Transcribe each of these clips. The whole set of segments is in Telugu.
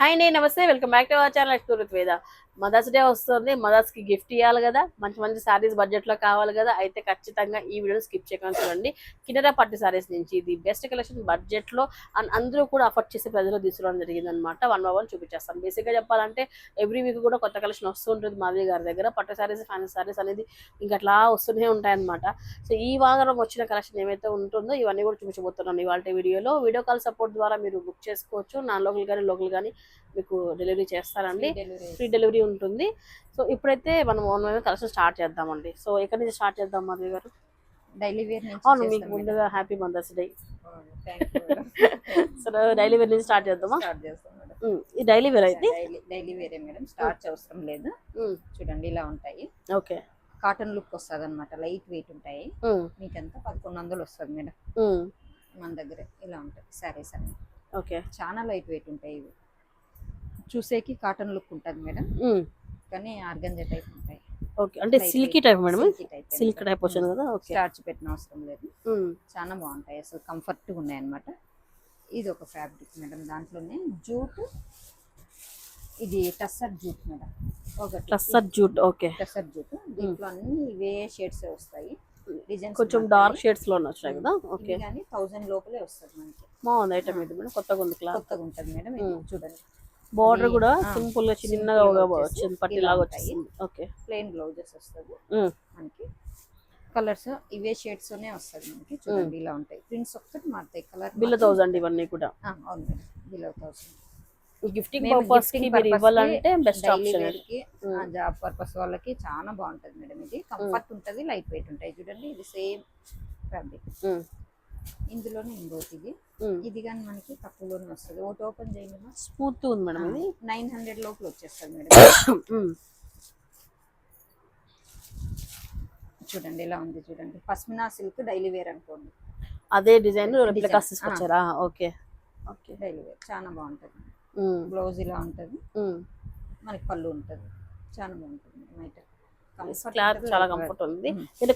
హాయ్ నే నమస్తే welcome back to our channel explore Veda. Mothers day వస్తుంది మదర్స్కి గిఫ్ట్ ఇవ్వాలి కదా మంచి మంచి సారీస్ బడ్జెట్లో కావాలి కదా అయితే ఖచ్చితంగా ఈ వీడియో స్కిప్ చేయకుండా చూడండి. కిన్నెరా పట్టు సారీస్ నుంచి ఇది బెస్ట్ కలెక్షన్ బడ్జెట్లో అండ్ అందరూ కూడా అఫోర్డ్ చేసే ప్రజలు తీసుకురావడం జరిగింది అనమాట వన్ బై వన్ చూపించేస్తాను బేసిక్గా చెప్పాలంటే ఎవ్రీ వీక్ కూడా కొత్త కలెక్షన్ వస్తూ ఉంటుంది మాధవి గారి దగ్గర. పట్టు సారీస్ ఫ్యాన్సీ సారీస్ అనేది ఇంకా అట్లా వస్తూనే ఉంటాయన్నమాట. సో ఈ వారం వచ్చిన కలెక్షన్ ఏమైతే ఉంటుందో ఇవన్నీ కూడా చూపించబోతున్నాను ఇవాళ వీడియోలో. వీడియో కాల్ సపోర్ట్ ద్వారా మీరు బుక్ చేసుకోవచ్చు. నా లోకల్ కానీ లోకల్ కానీ మీకు డెలివరీ చేస్తారండి. ఫ్రీ డెలివరీ ఉంటుంది. సో ఇప్పుడైతే మనం ఆన్లైన్ కలెక్షన్ స్టార్ట్ చేద్దామండి. సో ఎక్కడి నుంచి స్టార్ట్ చేద్దాం మాధవి గారు? డైలీ వేర్ అవును మీకు ముందుగా happy mothers day. So daily wear నుంచి స్టార్ట్ చేద్దామా? స్టార్ట్ చేస్తాం ఈ డైలీ వేర్ అయితే? డైలీ డైలీ వేరే మేడం స్టార్చ్ అవసరం లేదు. చూడండి ఇలా ఉంటాయి. ఓకే. కాటన్ లుక్ వస్తుంది అనమాట లైట్ వెయిట్ ఉంటాయి మీకంతా? పదకొండు వందలు వస్తుంది మేడం. మన దగ్గర ఇలా ఉంటాయి శారీస్ అన్ని. ఓకే. చాలా లైట్ వెయిట్ ఉంటాయి ఇవి. చూసేకి కాటన్ లుక్ ఉంటుంది మేడం. కానీ ఆర్గంజా టైప్ ఉంటాయి. ఓకే అంటే silky. Type madam. Silk. Type వచ్చింది కదా? ఓకే. స్టార్చ్ పెట్టిన అవసరం లేదు. చాలా బాగుంటాయి. అసలు కంఫర్ట్గా ఉన్నాయి అనమాట ఇది ఒక ఫ్యాబ్రిక్ మేడం. దాంట్లోనే జూట్ ఇది టస్సర్ జూట్ మేడం. ఒకటి. Tussar jute okay. Tussar jute దీంట్లో అన్ని ఇవే షేడ్స్ వస్తాయి. డిజైన్స్ కొంచెం డార్క్ షేడ్స్లో వచ్చినాయి కదా? ఓకే. కానీ థౌజండ్ లోపలే వస్తుంది మనకి. బాగుంది ఐటమ్ ఇది మేడం. కొత్తగా ఉంది క్లాత్ కొత్తగా ఉంటుంది మేడం చూడండి. బార్డర్ కూడా సింపుల్గా చిన్నగా వచ్చింది పట్టి లాగా. వచ్చింది ఓకే ప్లెయిన్ బ్లౌజెస్ వస్తుంది. మనకి కలర్స్ ఇవే షేడ్స్ వస్తుంది మనకి. చూడండి ఇలా ఉంటాయి. ప్రింట్స్ ఒక్కటి మారుతాయి. కలర్ బిల్ థౌసండ్ ఇవన్నీ కూడా. అవును బిలో థౌసండ్ గిఫ్టింగ్ పర్పస్కి మీరు ఇవ్వాలంటే బెస్ట్ ఆప్షన్ జాబ్ పర్పస్ వాళ్ళకి చాలా బాగుంటది మేడం ఇది. కంఫర్ట్ ఉంటది లైట్ వెయిట్ ఉంటాయి. చూడండి ఇది సేమ్ ఫ్యాబ్రిక్ ఇందులోనే ఇంకోటి ఇది. ఇది కానీ మనకి తక్కువలోనే వస్తుంది. ఒకటి ఓపెన్ చేయండి స్మూత్ ఉంది మేడం ఇది. నైన్ హండ్రెడ్ లోపల వచ్చేస్తుంది మేడం. చూడండి ఇలా ఉంది చూడండి. పస్మినా సిల్క్ డైలీ వేర్ అనుకోండి. అదే డిజైన్ రెప్లికాస్ తీసుకొచ్చారా? ఓకే. ఓకే. Daily wear. చాలా బాగుంటది. బ్లౌజ్ ఇలా ఉంటది. మనకి పళ్ళు ఉంటది. చాలా బాగుంటుంది. నైట్ క్లాత్ చాలా కంఫర్ట్ ఉంది.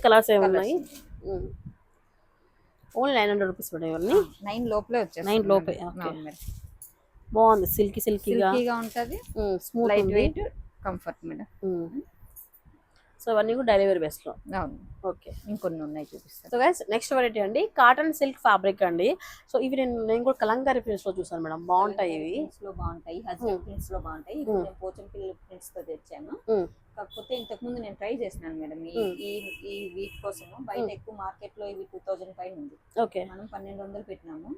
కలర్స్ ఏమి ఉన్నాయి only nine hundred rupees madam ఇవన్నీ నైన్ లోపలే వచ్చేస్తుంది Nine లోపే, బాగుంది సిల్కీ సిల్కీగా. ఉంటది smooth light weight comfort madam. So ఇవన్నీ కూడా డెలివరీ బెస్ట్లో. అవును. ఓకే. ఇంకొన్ని ఉన్నాయి చూపిస్తాను సో గైస్ నెక్స్ట్ వెరైటీ అండి కాటన్ సిల్క్ ఫ్యాబ్రిక్ అండి. సో ఇవి నేను నేను కూడా కలంకారీ ప్రింట్స్లో చూసాను మేడం బాగుంటాయి ఇవి. బాగుంటాయి హజ్రత్ ప్రింట్స్లో బాగుంటాయి. ఇప్పుడు నేను పోచంపల్లి ప్రింట్స్తో తెచ్చాను. కాకపోతే ఇంతకు ముందు నేను ట్రై చేసినాను మేడం. ఈ ఈ వీక్ కోసము బయట ఎక్కువ మార్కెట్లో ఇవి టూ థౌజండ్ పైన ఉంది. ఓకే. మనం పన్నెండు వందలు పెట్టినాము.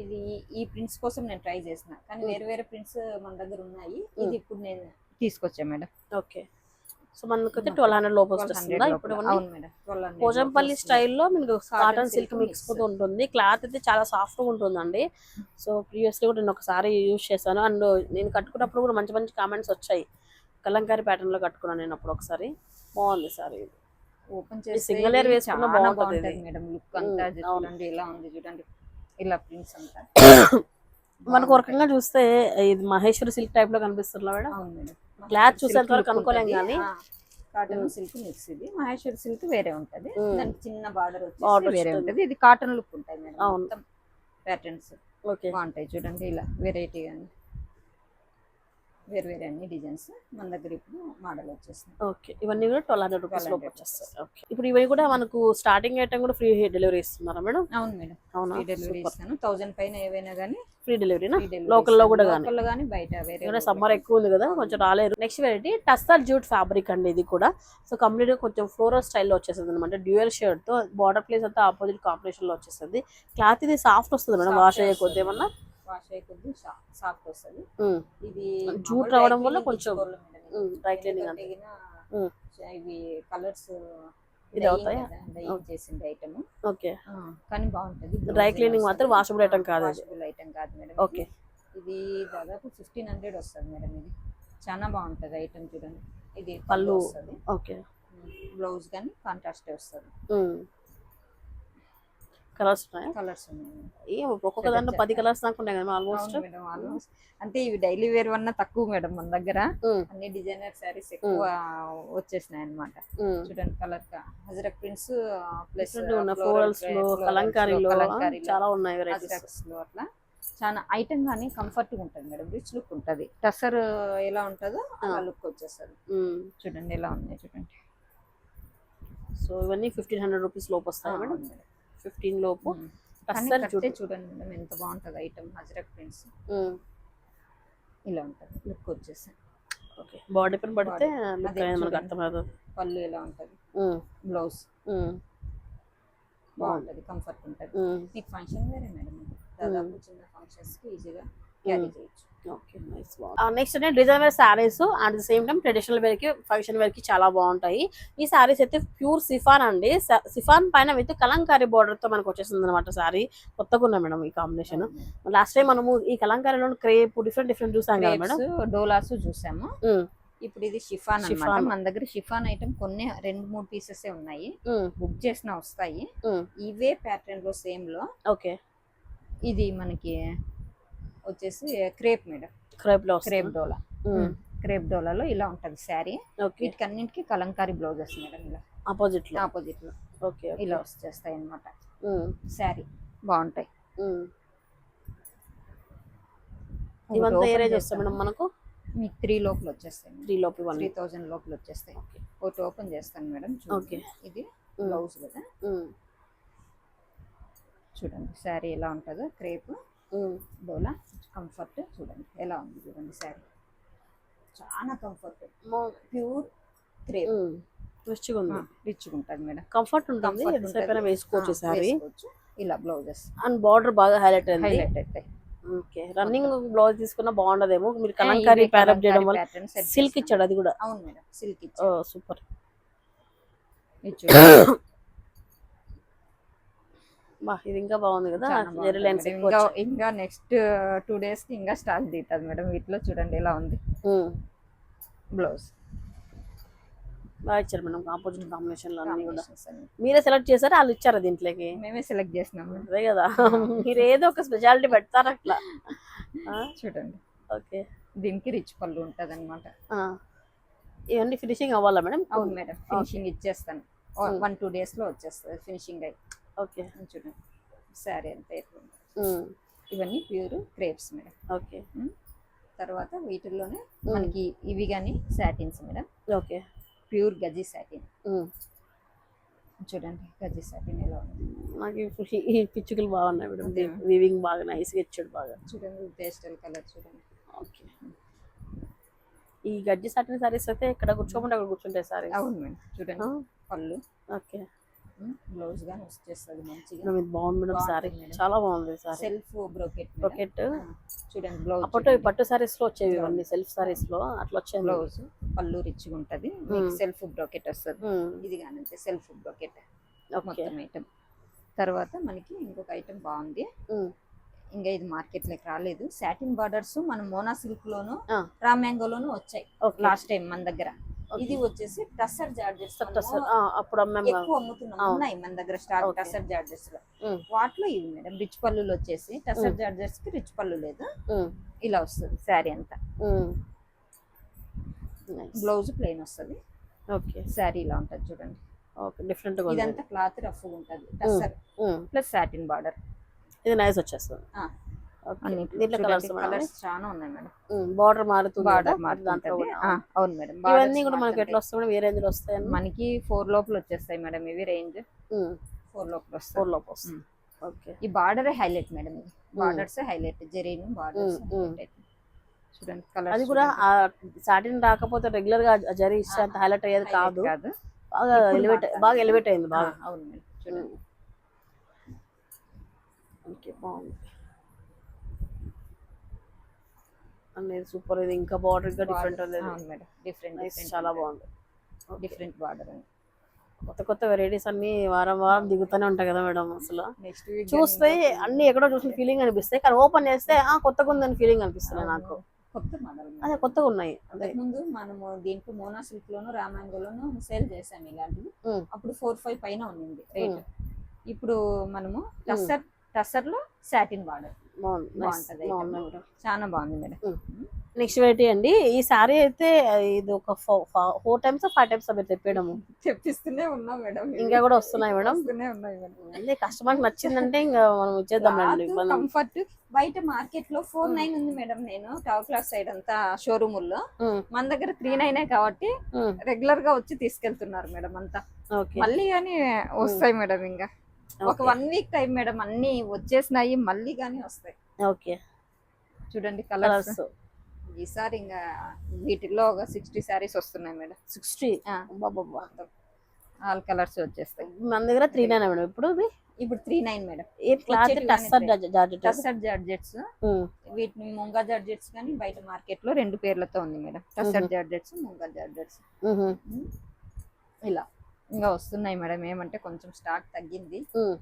ఇది ఈ ప్రింట్స్ కోసం నేను ట్రై చేసిన. కానీ వేరే వేరే ప్రింట్స్ మన దగ్గర ఉన్నాయి. ఇది ఇప్పుడు నేను తీసుకొచ్చా మేడం. ఓకే. సో మనకైతే ట్వెల్వ్ హండ్రెడ్ లోపు 1200 వస్తుందా ఇప్పుడు లోపల. ఇవన్నీ అవును మేడం. 1200 పోచంపల్లి లోపల స్టైల్లో మీకు కాటన్ సిల్క్ మిక్స్. ఉంటుంది. క్లాత్ అయితే చాలా సాఫ్ట్గా ఉంటుందండి సో ప్రీవియస్లీ కూడా నేను ఒకసారి యూజ్ చేశాను. అండ్ నేను కట్టుకున్నప్పుడు కూడా మంచి మంచి కామెంట్స్ వచ్చాయి. కలంకారీ ప్యాటర్న్లో కట్టుకున్నాను నేను అప్పుడు ఒకసారి. బాగుంది సార్ ఇది. ఓపెన్ layer ఇది వేసుకున్నా బాగుంటది. మేడం లుక్ అంతా. చూడండి ఇలా ఉంది చూడండి. ఇలా ప్రింట్స్ అంతా. మనకు రకంగా చూస్తే ఇది మహేశ్వరి సిల్క్ టైప్లో కనిపిస్తుందా మేడం. Cloth చూసేంత వరకు అనుకోలేం కానీ. కాటన్ సిల్క్ మిక్స్ ఇది. మహేశ్వరి సిల్క్ వేరే ఉంటది. దానికి చిన్న బార్డర్ వచ్చి వేరే. ఉంటది. ఇది కాటన్ లుక్ ఉంటాయి మేడం. మొత్తం ప్యాటర్న్స్ ఓకే. బాగుంటాయి చూడండి ఇలా వెరైటీ కానీ వేరు వేరే అన్ని డిజైన్స్ మన దగ్గర ఇప్పుడు మోడల్ వచ్చేసింది ఓకే. ఇవన్నీ కూడా ట్వెల్వ్ హండ్రెడ్ రూపీస్ లోపు 1200 వచ్చేస్తాయి. ఓకే. ఇప్పుడు ఇవి కూడా మనకు స్టార్టింగ్ ఐటమ్ కూడా ఫ్రీ డెలివరీ ఇస్తున్నారా మేడం? అవును మేడం. అవునా? డెలివరీ ఇస్తాను. థౌసండ్ పైన ఏవైనా కానీ ఫ్రీ డెలివరీనా లోకల్లో కూడా కానీ బయట వేరే సమ్మర్ ఎక్కువ ఉంది కదా కొంచెం రాలేరు. Next variety tussar jute fabric అండి ఇది కూడా. సో కంప్లీట్గా కొంచెం ఫ్లోరల్ స్టైల్లో వచ్చేస్తుంది అనమాట డ్యూయల్ షర్ట్తో బార్డర్ ప్లేస్ అంతా ఆపోజిట్ కాంబినేషన్లో వచ్చేస్తుంది. క్లాత్ ఇది సాఫ్ట్ వస్తుంది మేడం వాష్ అయ్యే కొద్ది ఏమన్నా? వాష్ అయ్యే కొద్ది సాఫ్ట్ వస్తుంది. ఇది జూట్ రావడం వల్ల కొంచెం, అంతే. గిన ఉమ్. ఇవి కలర్స్ ఇది అవుతాయా? చేసింది ఐటమ్ ఓకే. కానీ బాగుంటది. డ్రై క్లీనింగ్ మాత్రం washable item కాదు. వాషబుల్ ఐటమ్ కాదు మేడం ఓకే. ఇది దాదాపు ఫిఫ్టీన్ హండ్రెడ్ వస్తుంది మేడం ఇది. చాలా బాగుంటది ఐటమ్ చూడండి. ఇది పళ్ళు. ఓకే. బ్లౌజ్ కానీ కాంట్రాస్ట్ వస్తుంది. కలర్స్ ఉన్నాయా? కలర్స్ ఒక్కొక్క దాంట్లో పది కలర్స్ దాకా ఉన్నాయి కదా ఆల్మోస్ట్ ఆల్మోస్ట్ అంటే ఇవి డైలీ వేర్ వన్న తక్కువ మేడం మన దగ్గర. అన్ని డిజైనర్ శారీస్ ఎక్కువ వచ్చేసినాయి అన్నమాట. చూడండి కలర్ హజరక్ ప్రింట్స్ ప్లస్ ఫ్లోరల్స్లో కలంకారీలో చాలా ఉన్నాయి వెరైటీస్లో అట్లా. చాలా ఐటమ్ కానీ కంఫర్ట్గా ఉంటుంది మేడం రిచ్ లుక్ ఉంటుంది. టసర్ ఎలా ఉంటుందో ఆ. లుక్ వచ్చేస్తుంది. చూడండి ఎలా ఉన్నాయి చూడండి. సో ఇవన్నీ ఫిఫ్టీన్ హండ్రెడ్ రూపీస్ లోపు వస్తాయి మేడం. ఫిఫ్టీన్ లోపు కట్టే చూడండి మేడం ఎంత బాగుంటుంది ఐటమ్ అజ్రక్ ప్రింట్స్ ఇలా ఉంటుంది లుక్ వచ్చేసి. ఓకే. బాడీ పైన పడితే మనకు. అర్థమవుతుంది పళ్ళు ఎలా ఉంటుంది? బ్లౌజ్ బాగుంటుంది కంఫర్ట్ ఉంటుంది. మీకు ఫంక్షన్ వేరే మేడం. దాదాపు చిన్న ఫంక్షన్స్కి ఈజీగా క్యారీ చేయొచ్చు. నెక్స్ట్ అంటే designer sarees at the same time traditional వేర్కి ఫంక్షన్ వేర్కి చాలా బాగుంటాయి. ఈ శారీస్ అయితే ప్యూర్ సిఫాన్ అండి. సిఫాన్ పైన విత్ కలంకారీ border తో మనకు వచ్చేసింది అనమాట శారీ కొత్తగా ఉన్నాయి మేడం ఈ కాంబినేషన్. లాస్ట్ టైం మనము ఈ కలంకారీలో క్రేప్ డిఫరెంట్ డిఫరెంట్ చూసాం కదా మేడం. డోలాస్ చూసాము. ఇప్పుడు ఇది షిఫాన్ Chiffon. మన దగ్గర షిఫాన్ ఐటమ్ కొన్ని రెండు మూడు పీసెస్ ఉన్నాయి. బుక్ చేసిన వస్తాయి. ఇవే ప్యాటర్న్లో సేమ్లో ఓకే. ఇది మనకి వచ్చేసి క్రేప్ మేడం. క్రేప్లో క్రేప్ డోలా. క్రేప్ డోలాలో ఇలా ఉంటది శారీ. ఓకే. వీటికి అన్నింటికి కలంకారీ బ్లౌజెస్ మేడం ఇలా. ఆపోజిట్లో. ఆపోజిట్లో. ఓకే ఇలా వచ్చేస్తాయి అన్నమాట. ఉమ్, శారీ బాగుంటాయి. ఇవంతా ఏ రేంజ్. వస్తాయి మేడం మనకు? మీకు త్రీ లోపల వచ్చేస్తాయి త్రీ లోపు త్రీ థౌజండ్ లోపల వచ్చేస్తాయి. ఓకే. ఒకటి ఓపెన్ చేస్తాను మేడం చూడండి. Okay. ఇది బ్లౌజ్ కదా. చూడండి శారీ ఎలా ఉంటుందో క్రేప్. డోలా కంఫర్ట్ చూడండి. ఎలా ఉంది చూడండి శారీ? చాలా కంఫర్ట్. ప్యూర్ క్రేప్ రిచ్గా ఉంది. రిచ్గా ఉంటుంది మేడం. కంఫర్ట్ ఉంటుంది. వేసుకోవచ్చు వేసుకోవచ్చు. ఇలా బ్లౌజెస్. అండ్ బార్డర్ బాగా హైలైట్ అయింది. హైలైట్ అవుతాయి ఓకే. రన్నింగ్ బ్లౌజ్ తీసుకున్న బాగుండదేమో. మీరు కలంకారీ ప్యారప్ చేయడం వల్ల సిల్క్ ఇచ్చాడు అది కూడా. అవును మేడం. Silk super. బా ఇది ఇంకా బాగుంది కదా. ఎక్కువ ఇంకా. ఇంకా నెక్స్ట్ టూ డేస్కి ఇంకా స్టాక్ తీస్తుంది మేడం. వీటిలో చూడండి ఎలా ఉంది. బ్లౌజ్. బాగా ఇచ్చారు మేడం ఆపోజిట్ కాంబినేషన్లో అన్ని కూడా. మీరే సెలెక్ట్ చేశారా? వాళ్ళు ఇచ్చారా దీంట్లోకి? మేమే సెలెక్ట్ చేసినాం. అదే కదా. మీరు ఏదో ఒక స్పెషాలిటీ పెడతారు అట్లా. చూడండి. ఓకే. దీనికి రిచ్ పళ్ళు ఉంటది అనమాట ఇవన్నీ ఫినిషింగ్ అవ్వాలా మేడం? అవును మేడం. ఫినిషింగ్ ఇచ్చేస్తాను. వన్ టూ డేస్లో వచ్చేస్తుంది. ఫినిషింగ్ అయి ఓకే. చూడండి. శారీ అంతా ఎట్లా ఇవన్నీ ప్యూర్ క్రేప్స్ మేడం. ఓకే. తర్వాత వీటిల్లోనే మనకి ఇవి కానీ satins madam. Okay. Pure gaji satin. Um. చూడండి గజీ సాటిన్ ఎలా ఉంది. నాకు ఈ పిచ్చుకలు బాగున్నాయి మేడం. వీవింగ్ బాగా నైస్గా ఇచ్చాడు బాగా. చూడండి పేస్టల్ కలర్ చూడండి. ఓకే. ఈ గడ్డి సాటిన్ సారీస్ అయితే ఇక్కడ కూర్చోకుండా అక్కడ కూర్చుంటాయి సారీస్. అవును మేడం. చూడండి. పళ్ళు. ఓకే. బ్లౌజ్ గానీ వచ్చేస్తుంది మంచిగా. ఇది బాగుంది మేడం సారీ. చాలా బాగుంది సారీ. Self brocade brocade. చూడండి బ్లౌజ్ అప్పట్లో పట్టు సారీస్లో వచ్చేవి ఇవన్నీ సెల్ఫ్ సారీస్లో అట్లా వచ్చాయి బ్లౌజ్ పళ్ళు రిచ్గా ఉంటది. సెల్ఫ్ బ్రోకెట్ వస్తుంది. ఇది కానీ సెల్ఫ్ బ్రోకెట్ మొత్తం ఐటమ్ తర్వాత మనకి ఇంకొక ఐటమ్ బాగుంది. ఇంకా ఇది మార్కెట్లోకి రాలేదు. సాటిన్ బార్డర్స్ మన మోనా సిల్క్ లోను ఆ. రామ్ మ్యాంగోలోను వచ్చాయి. లాస్ట్ టైం మన దగ్గర. ఇది వచ్చేసి టస్సర్ జార్జెస్ అప్పుడు. ఎక్కువ అమ్ముతున్నాం. ఉన్నాయి మన దగ్గర స్టాక్. టస్సర్ జార్జెస్లో వాటిలో ఇవి మేడం రిచ్ పళ్ళులు వచ్చేసి టస్సర్ ఉమ్. జార్జెస్కి రిచ్ పళ్ళు లేదు. ఇలా వస్తుంది శారీ అంతా. బ్లౌజ్ ప్లెయిన్ వస్తుంది. ఓకే. శారీ ఇలా ఉంటది చూడండి. ఓకే డిఫరెంట్ ఇదంతా క్లాత్ రఫ్ ఉంటది. Tussar plus satin border. ఇది నైస్ వచ్చేస్తుంది. దీంట్లో కలర్స్ కలర్స్ చాలా ఉన్నాయి మేడం. బార్డర్ మారుతుంది బార్డర్. ఆ, అవును మేడం. ఇవన్నీ కూడా మనకి. ఎట్లా వస్తాయి మేడం? ఏ రేంజ్లో వస్తాయని మనకి ఫోర్ లోపల వచ్చేస్తాయి మేడం ఇవి రేంజ్ ఫోర్ లోపల ఫోర్ వస్తాయి లోపు వస్తాయి. ఉమ్. ఓకే. ఈ border highlight madam borders highlight జెరీన్ borders. చూడండి కలర్ అది కూడా సాటిన్ రాకపోతే రెగ్యులర్గా జరీ ఇస్తే అంత హైలైట్ అయ్యేది కాదు. కాదు. బాగా ఎలివేట్. బాగా ఎలివేట్ అయింది బాగా. అవును మేడం. చూడండి. ఓకే బాగుంది. అనేది సూపర్ ఇది ఇంకా బార్డర్ ఇంకా డిఫరెంట్. అవును మేడం. డిఫరెంట్ చాలా బాగుంది. డిఫరెంట్ బార్డర్ అండి కొత్త కొత్త వెరైటీస్ అన్ని వారం వారం దిగుతూనే ఉంటాయి కదా మేడం అసలు. నెక్స్ట్ చూస్తే అన్ని ఎక్కడో చూసిన ఫీలింగ్ అనిపిస్తాయి. కానీ ఓపెన్ చేస్తే ఆ కొత్తగా ఉందని ఫీలింగ్ అనిపిస్తుంది నాకు. కొత్త మోడల్ అదే కొత్తగా ఉన్నాయి. ముందు మనము దీంట్లో మోనా సిల్క్ లోను రామాంగోలోను సేల్ చేసాము ఇలాంటివి. అప్పుడు ఫోర్ ఫైవ్ పైన ఉండింది రేట్ ఇప్పుడు మనము టస్సర్ టస్సర్లో సాటిన్ బార్డర్. బాగుంటది. మేడం. చాలా బాగుంది మేడం. నెక్స్ట్ వెరైటీ అండి. ఈ సారీ అయితే ఇది ఒక ఫోర్ టైమ్స్ ఫైవ్ టైమ్స్ మీరు తెప్పేయడము తెప్పిస్తూనే ఉన్నాం మేడం. ఇంకా కూడా వస్తున్నాయి మేడం. ఉన్నాయి మేడం. కస్టమర్ నచ్చిందంటే ఇంకా మనం ఇచ్చేద్దాం అండి కంఫర్ట్ బయట మార్కెట్లో ఫోర్ నైన్ ఉంది మేడం నేను టవర్ క్లాస్ సైడ్ అంతా షోరూమ్లో. మన దగ్గర త్రీ నైన్ కాబట్టి రెగ్యులర్గా వచ్చి తీసుకెళ్తున్నారు మేడం అంతా. ఓకే మళ్ళీ కానీ వస్తాయి మేడం ఇంకా. ఒక వన్ వీక్ టైం మేడం అన్ని వచ్చేసినాయి మళ్ళీ కానీ వస్తాయి. ఓకే. చూడండి కలర్స్. ఈసారి ఇంకా వీటిల్లో ఒక సిక్స్టీ శారీస్ వస్తున్నాయి మేడం. సిక్స్టీ? ఆల్ కలర్స్ వచ్చేస్తాయి. మన దగ్గర త్రీ నైన్ మేడం ఇప్పుడు ఇప్పుడు three nine madam. Tussar georgettes. వీటిని ముంగా జార్జెట్స్ కానీ బయట మార్కెట్లో రెండు పేర్లతో ఉంది madam. Tussar georgettes munga georgettes. ఇలా. ఇంకా వస్తున్నాయి మేడం. ఏమంటే కొంచెం స్టాక్ తగ్గింది.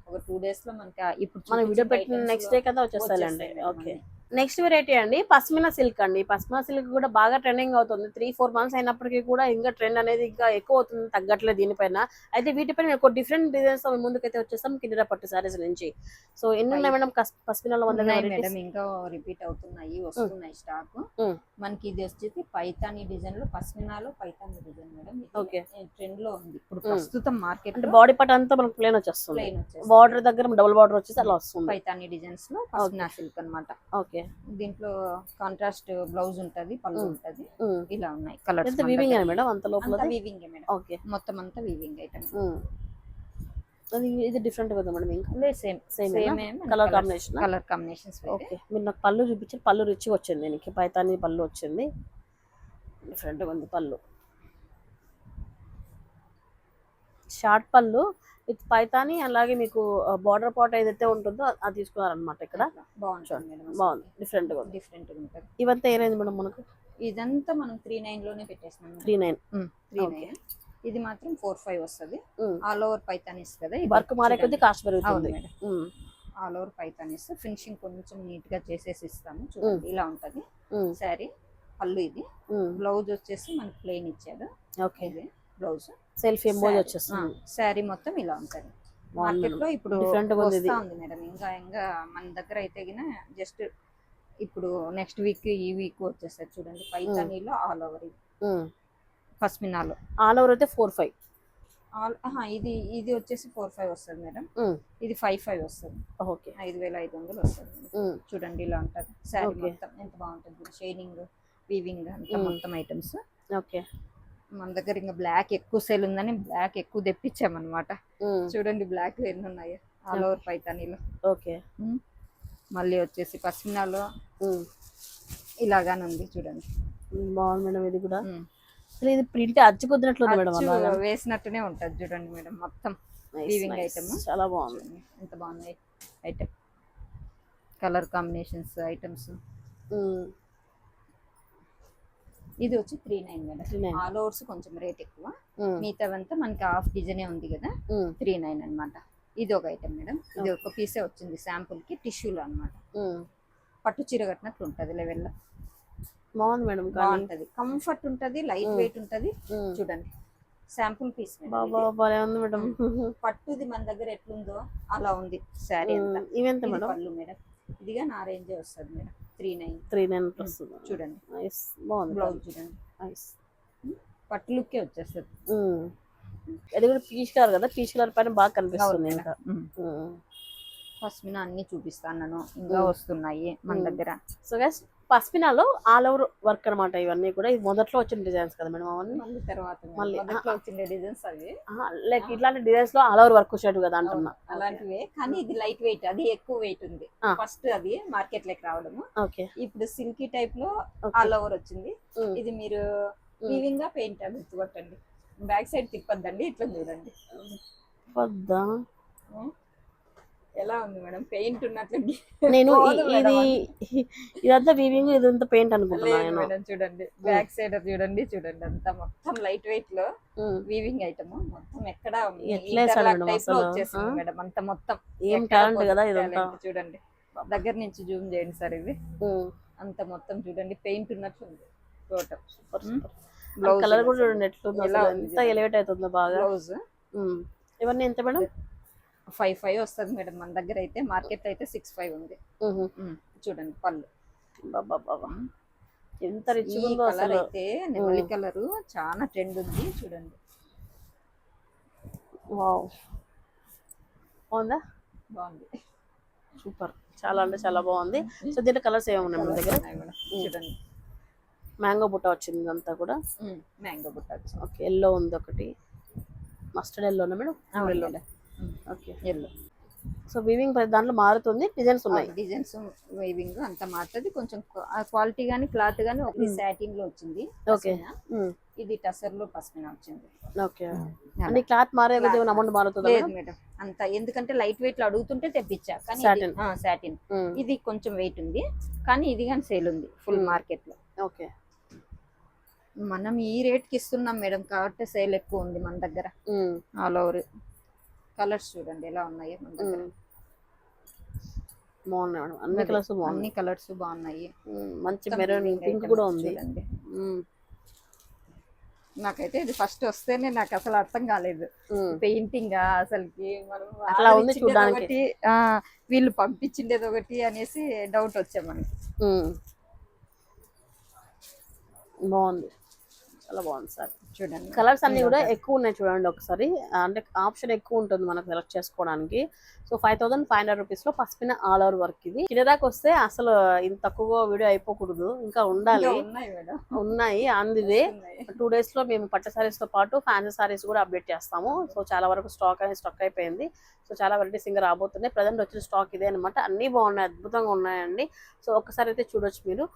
ఒక టూ డేస్లో మనకి ఇప్పుడు మనం వీడియో పెట్టిన నెక్స్ట్ డే కదా వచ్చేస్తాయండి ఓకే. నెక్స్ట్ వెరైటీ అండి పశ్మిన సిల్క్ అండి. పశ్మిన సిల్క్ కూడా బాగా ట్రెండింగ్ అవుతుంది. త్రీ ఫోర్ మంత్స్ అయినప్పటికీ కూడా ఇంకా ట్రెండ్ అనేది ఇంకా ఎక్కువ అవుతుంది తగ్గట్లేదు దీనిపైన. అయితే వీటిపైన ఒక డిఫరెంట్ డిజైన్స్ ముందుకైతే వచ్చేస్తాం కింద పట్టు సారీస్ నుంచి. సో ఎన్ని ఉన్నాయి మేడం? మేడం ఇంకా రిపీట్ అవుతున్నాయి వస్తున్నాయి స్టాక్. మనకి ఇది వచ్చేసి పైతాని డిజైన్లో పశ్మినాలో పైతాని డిజైన్ మేడం. Okay. ట్రెండ్లో ఉంది. ఇప్పుడు. ప్రస్తుతం మార్కెట్ అంటే బాడీ పార్ట్ అంతా మనకు ప్లేన్ వచ్చేస్తుంది. బార్డర్ దగ్గర డబుల్ బార్డర్ వచ్చేసి అలా వస్తుంది. పైతాని డిజైన్స్లో పశ్మినా సిల్క్ అన్నమాట. ఓకే. దీంట్లో కాంట్రాస్ట్ బ్లౌజ్ ఉంటది పళ్ళు. ఉంటది. ఇలా ఉన్నాయి కలర్స్ ఎంత వీవింగ్ మేడం? అంత లోపల వీవింగ్ మేడం. ఓకే. మొత్తం అంతా వీవింగ్ ఐటమ్ అది ఇది డిఫరెంట్ కదా మేడం ఇంకా? Same same same colour combination colour combinations okay. మీరు నాకు పళ్ళు చూపించారు పళ్ళు రిచ్ వచ్చింది. దీనికి పైతాని పళ్ళు వచ్చింది. డిఫరెంట్గా ఉంది పళ్ళు. షార్ట్ పళ్ళు విత్ పైతాని అలాగే మీకు బార్డర్ పాట్ ఏదైతే ఉంటుందో అది- తీసుకున్నారనమాట ఇక్కడ. బాగుంటుంది మేడం. బాగుంది. డిఫరెంట్గా ఉంది. డిఫరెంట్ ఉంటుంది ఇవంతా ఏ రేంజ్ మేడం మనకు? ఇదంతా మనం త్రీ నైన్లోనే పెట్టేసినాం త్రీ నైన్ త్రీ. నైన్ ఇది మాత్రం ఫోర్ ఫైవ్ వస్తుంది. ఆల్ ఓవర్ పైతానిస్ కదా. వర్క్ మారే కొద్దీ చూడండి. కాస్ట్ పెరుగుతుంది. ఆల్ ఓవర్ పైతానిస్ ఫినిషింగ్ కొంచెం నీట్గా చేసేసి ఇస్తాము. చూడండి ఇలా ఉంటది. శారీ పళ్ళు ఇది. బ్లౌజ్ వచ్చేసి మనకి ప్లెయిన్ ఇచ్చాడు ఓకే ఇది బ్లౌజ్ సెల్ఫ్ ఎంబోజ్ వచ్చేస్తుంది. శారీ మొత్తం ఇలా ఉంటది. మార్కెట్లో. ఇప్పుడు. వస్తా ఉంది మేడం ఇంకా ఇంకా మన దగ్గర అయితే గిన జస్ట్ ఇప్పుడు నెక్స్ట్ వీక్ ఈ వీక్ వచ్చేస్తారు చూడండి. పైతానీలో ఆల్ ఓవర్ ఇది. పస్మినాలో ఆల్ ఓవర్ అయితే ఫోర్ ఫైవ్ ఆల్ ఇది ఇది వచ్చేసి ఫోర్ ఫైవ్ వస్తుంది మేడం ఇది ఫైవ్ ఫైవ్ వస్తుంది. ఓకే ఐదు వేల ఐదు వందలు వస్తుంది మేడం. చూడండి ఇలా ఉంటుంది. శారీ. మొత్తం ఎంత బాగుంటుంది. షైనింగ్ వీవింగ్ అంతా Mm. మొత్తం ఐటమ్స్ ఓకే మన దగ్గర ఇంకా బ్లాక్ ఎక్కువ సేల్ ఉందని బ్లాక్ ఎక్కువ తెప్పించామన్నమాట. చూడండి బ్లాక్ ఎన్ని ఉన్నాయి. ఆల్ ఓవర్ పైతానీలో. ఓకే. మళ్ళీ వచ్చేసి పశ్మినాలో ఇలాగానే ఉంది చూడండి. బాగుంది మేడం ఇది కూడా. అసలు ఇది ప్రింట్ అచ్చుకుద్దినట్లుంది మేడం వేసినట్టునే ఉంటుంది చూడండి మేడం మొత్తం nice. item. చాలా బాగుంది. ఎంత బాగున్నాయి ఐటమ్ కలర్ కాంబినేషన్స్ ఐటమ్స్ ఇది వచ్చి three nine madam. 39. All overs కొంచెం రేట్ ఎక్కువ. మిగతావంతా మనకి హాఫ్ డిజైనే ఉంది కదా త్రీ నైన్ అన్నమాట. ఇది ఒక ఐటమ్ మేడం. ఇది ఒక పీసే వచ్చింది శాంపుల్కి టిష్యూలో అన్నమాట. ఉమ్. పట్టు చీర కట్టినట్లు ఉంటది లెవెల్లో. బాగుంది మేడం బాగుంటది. కంఫర్ట్ ఉంటది లైట్. వెయిట్ ఉంటది. చూడండి. శాంపుల్ పీస్ ఉంది మేడం. పట్టుది మన దగ్గర ఎట్లుందో అలా ఉంది. శారీ ఇవెంత పళ్ళు మేడం. ఇదిగా నా రేంజే వస్తుంది madam. Three nine. Three nine వస్తుంది. చూడండి. నైస్ బాగుంది. బ్లౌజ్ చూడండి. నైస్ పట్టు లుక్కే వచ్చేస్తుంది. అది కూడా పీచ్ కలర్ కదా? పీచ్ కలర్ పైన బాగా కనిపిస్తుంది ఇంకా. పశ్మిన అన్ని చూపిస్తాను ఇంకా Mm. వస్తున్నాయి మన. దగ్గర. సో గైస్ పస్మినాలో ఆల్ ఓవర్ వర్క్ అనమాట ఇవన్నీ కూడా. ఇది మొదట్లో వచ్చిన డిజైన్స్ కదా మేడం అవన్నీ? మళ్ళీ తర్వాత మళ్ళీ, వచ్చిన డిజైన్స్ అవి. లైక్ ఇట్లాంటి డిజైన్స్లో ఆల్ ఓవర్ వర్క్ వచ్చేట్టు కదా అంటున్నా. అలాంటివే. కానీ ఇది లైట్ వెయిట్ అది ఎక్కువ వెయిట్ ఉంది. ఫస్ట్ అది మార్కెట్ లెక్క రావడము. ఓకే ఇప్పుడు సిల్కీ టైప్లో ఆల్ ఓవర్ వచ్చింది. ఇది మీరు వీవింగ్గా పెయింట్ గుర్తుపట్టండి. బ్యాక్ సైడ్ తిప్పొద్దండి ఇట్లా చూడండి? ఎలా ఉంది మేడం? పెయింట్ ఉన్నట్లు నేను ఇది ఇదంతా వీవింగ్ ఇదంతా పెయింట్ అనుకుంటున్నా లేదు నేను. మేడం చూడండి. బ్యాక్ సైడ్ చూడండి చూడండి. అంతా మొత్తం లైట్ వెయిట్లో. వీవింగ్ ఐటమ్ మొత్తం ఎక్కడ మేడం? వచ్చేసింది అంత మొత్తం. ఏం టాలెంట్ కదా ఇదంతా. చూడండి. దగ్గర నుంచి జూమ్ చేయండి సార్ ఇది. అంత మొత్తం చూడండి. పెయింట్ ఉన్నట్లు ఉంది. టోటల్ సూపర్ కలర్ కూడా చూడండి ఎట్లుందో ఎలా. ఎలివేట్ అవుతుందో బాగా. బ్లౌజ్. ఇవన్నీ ఎంత మేడం? ఫైవ్ ఫైవ్ వస్తుంది మేడం మన దగ్గర అయితే మార్కెట్ అయితే సిక్స్ ఫైవ్ ఉంది. చూడండి పళ్ళు. బాబా బాబా ఎంత ఈ రిచ్గా ఉందో కలర్ అయితే నెమలి కలర్ చాలా ట్రెండ్ ఉంది చూడండి. వావ్. బాగుందా? బాగుంది. సూపర్. చాలా అంటే చాలా బాగుంది. సో దీంట్లో కలర్స్ ఏమి ఉన్నాయి మన దగ్గర. చూడండి. మ్యాంగో బుట్ట వచ్చింది ఇదంతా కూడా. మ్యాంగో బుట్ట వచ్చింది. ఓకే ఎల్లో ఉంది ఒకటి. Mustard ఎల్లోనా madam? Yellow okay. Yellow. So weaving దాంట్లో మారుతుంది డిజైన్స్ ఉన్నాయి. డిజైన్స్ వేవింగ్ అంత మారుతుంది. కొంచెం క్వాలిటీ గానీ క్లాత్ గానీ ఒకటి సాటిన్లో వచ్చింది. ఓకే. ఇది టసర్లో పశ్మిన వచ్చింది. ఓకే. అంటే క్లాత్ మారే అమౌంట్ మారుతుంది లేదు మేడం? అంత ఎందుకంటే లైట్ వెయిట్లో అడుగుతుంటే తెప్పించా. కానీ. సాటిన్ ఇది కొంచెం వెయిట్ ఉంది. కానీ ఇది కానీ సేల్ ఉంది ఫుల్. మార్కెట్లో. ఓకే. మనం ఈ రేట్కి ఇస్తున్నాం మేడం. కాబట్టి సేల్ ఎక్కువ ఉంది మన దగ్గర. ఆల్ ఓవర్ కలర్స్ చూడండి ఎలా ఉన్నాయి బాగున్నాయి మేడం. అన్ని కలర్స్ బాగున్నాయి. అన్ని కలర్స్ బాగున్నాయి. మంచి మెరూన్ పింక్ కూడా ఉంది. చూడండి. నాకైతే ఇది ఫస్ట్ వస్తేనే నాకు అసలు అర్థం కాలేదు. పెయింటింగ్ అసలుకి మనం అట్లా ఉంది చూడ్డానికి. వీళ్ళు పంపించిండేది ఒకటి అనేసి డౌట్ వచ్చా మనకి. బాగుంది. చాలా బాగుంది సార్. చూడండి. కలర్స్ అన్ని కూడా ఎక్కువ ఉన్నాయి చూడండి ఒకసారి. అంటే ఆప్షన్ ఎక్కువ ఉంటుంది మనకు సెలెక్ట్ చేసుకోవడానికి. So five thousand five hundred రూపీస్లో పసిపిన ఆల్ ఓవర్ వర్క్ ఇది. కిందదాకా వస్తే అసలు ఇంత తక్కువ వీడియో అయిపోకూడదు. ఇంకా ఉండాలి. ఉన్నాయి అందివే. టూ డేస్లో మేము పట్టు సారీస్తో పాటు ఫ్యాన్సీ సారీస్ కూడా అప్డేట్ చేస్తాము. సో చాలా వరకు స్టాక్ అనేది స్టాక్ అయిపోయింది. సో చాలా వెరైటీస్ ఇంకా రాబోతున్నాయి. ప్రజెంట్ వచ్చిన స్టాక్ ఇదే అనమాట అన్ని బాగున్నాయి అద్భుతంగా ఉన్నాయండి. సో ఒకసారి అయితే చూడొచ్చు మీరు.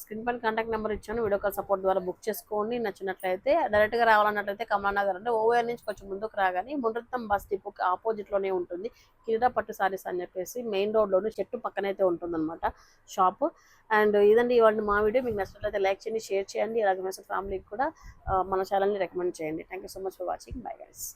స్క్రీన్ పైన కాంటాక్ట్ నెంబర్ ఇచ్చాను. వీడియో కాల్ సపోర్ట్ ద్వారా బుక్ చేసుకోండి. నచ్చినట్లయితే డైరెక్ట్గా రావాలన్నట్లయితే కమలానగర్ అంటే ఓవర్ నుంచి కొంచెం ముందుకు రాగానే మునరత్నం బస్ డిపోకి ఆపోజిట్లోనే ఉంటుంది. కిరీటా పట్టు సారీస్ అని చెప్పేసి మెయిన్ రోడ్లోని చెట్టు పక్కనైతే ఉంటుందన్నమాట షాప్. అండ్ ఇదండి ఇవాళ మా వీడియో. మీకు నచ్చినట్లయితే లైక్ చేయండి షేర్ చేయండి. అలాగే మెసేజ్ ఫ్యామిలీకి కూడా మన ఛానల్ని రికమెండ్ చేయండి. Thank you so much for watching. Bye guys